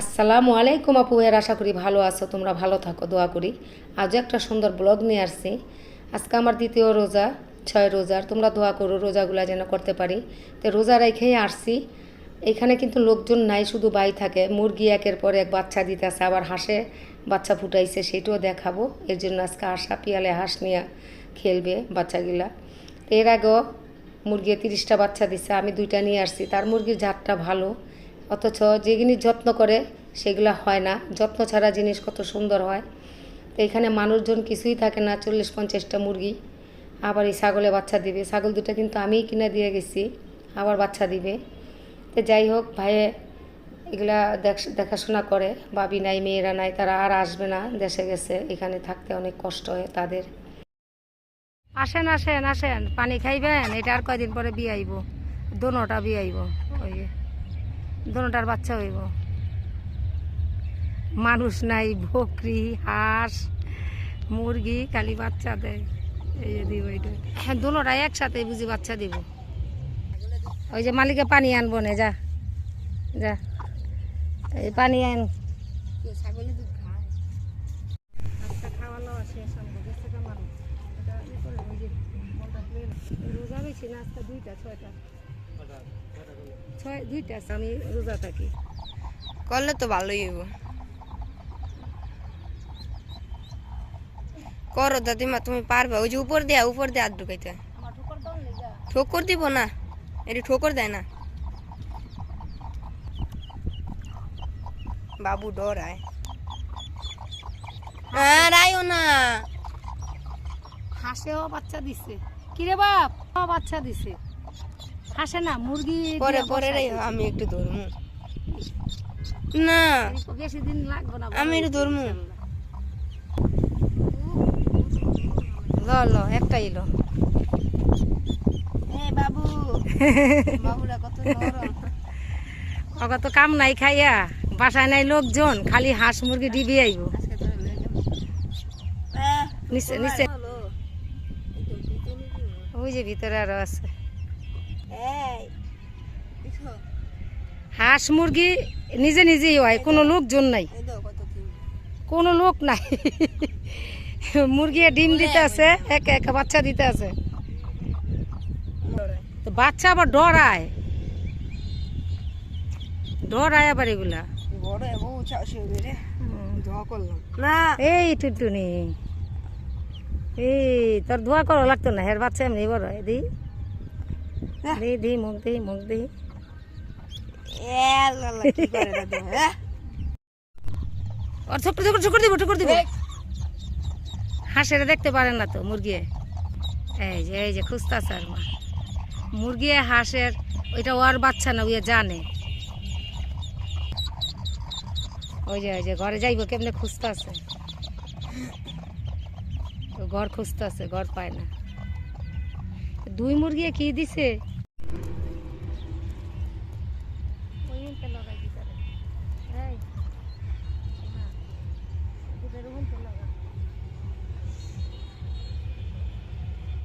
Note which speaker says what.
Speaker 1: আসসালামু আলাইকুম আপু, এর আশা করি ভালো আছো, তোমরা ভালো থাকো, দোয়া করি। আজও একটা সুন্দর ব্লগ নিয়ে আসছি। আজকে আমার দ্বিতীয় রোজা, ছয় রোজার, তোমরা দোয়া করো, রোজাগুলা যেন করতে পারি। তো রোজা রেখেই আসছি। এখানে কিন্তু লোকজন নাই, শুধু বাই থাকে। মুরগি একের পর এক বাচ্চা দিতেছে, আবার হাঁসে বাচ্চা ফুটাইছে, সেটাও দেখাবো। এর জন্য আজকে আশা পিয়ালে হাঁস নিয়ে খেলবে বাচ্চাগুলা। এর আগেও মুরগি তিরিশটা বাচ্চা দিছে, আমি দুইটা নিয়ে আসছি। তার মুরগির জাতটা ভালো। অথচ যে জিনিস যত্ন করে, সেগুলো হয় না। যত্ন ছাড়া জিনিস কত সুন্দর হয়। তো এখানে মানুষজন কিছুই থাকে না, চল্লিশ পঞ্চাশটা মুরগি। আবার এই ছাগলে বাচ্চা দিবে। ছাগল দুটো কিন্তু আমিই কিনে দিয়ে গেছি, আবার বাচ্চা দিবে। তো যাই হোক, ভাইয়ে এগুলা দেখ- দেখাশোনা করে। বাবি নাই, মেয়েরা নাই, তারা আর আসবে না। দেশে গেছে, এখানে থাকতে অনেক কষ্ট হয় তাদের। আসেন আসেন আসেন। পানি খাইবেন, এটা আর কয়দিন পরে বিয়ে আইব? দোনোটা বিয়ে আইব। ওই। দোনোটার বাচ্চা হইব। মানুষ নাই, বকরি, হাঁস, মুরগি, খালি বাচ্চা দেয়। এই দিব এটা হ্যাঁ দোনোটা একসাথে বুঝি বাচ্চা দিব। ওই যে মালিকে পানি আনব না, যা। যা। এই পানি আন। নাও। রোজা রয়েছি না, আজকে দুইটা, ছয়টা। ছয় দুইটা আমি রোজা থাকি।
Speaker 2: করলে তো ভালোই হইব। করো দাদিমা তুমি পারবে। ওই যে উপর দেয়া উপর দিয়ে হাত ঢুকাইতে।
Speaker 1: ঠোকর দাও নি যা
Speaker 2: ঠোকর দিব না এটি ঠোকর দেয় না। বাবু ডরায়। আর আইও না।
Speaker 1: হাঁসেও বাচ্চা দিছে। কিরে বাপ ও বাচ্চা দিছে। হাসে না মুরগি
Speaker 2: পরে পরে আমি একটু ধরমু। না।
Speaker 1: বেশি দিন লাগবে না
Speaker 2: আমি একটু ধরমু।
Speaker 1: ল ল একটাই লো।
Speaker 2: এ বাবু বাবুরা কত নরম।
Speaker 1: তো কাম নাই খাইয়া বাসায় নাই লোকজন খালি হাঁস মুরগি ডিবি আইব। নিচে নিচে
Speaker 2: ভিতরে
Speaker 1: ওই যে ভিতরে আরও আছে। হাঁস মুরগি নিজে নিজেই হয় কোনো লোকজন নাই। কোনো লোক নাই। মুরগি ডিম দিতে আছে এক এক বাচ্চা দিতে আছে। তো বাচ্চা আবার ডরায়। ডরায় আবার এগুলা। এই টুটুনি এই তোর ধোয়া করা লাগতো না? হের বাচ্চা এমনি বড় দি। দি দি মুখ দি মুখ
Speaker 2: হ্যাঁ?
Speaker 1: হাঁসের দেখতে পারে না তো মুরগি এই যে এই যে খুঁজতাছে আর মা। মুরগি হাঁসের ওইটা ওর বাচ্চা না ওই জানে। ওই যে ওই যে ঘরে যাইব কেমনে খুঁজতাছে। তো ঘর খুঁজতাছে ঘর পায় না। দুই মুরগি কি দিছে?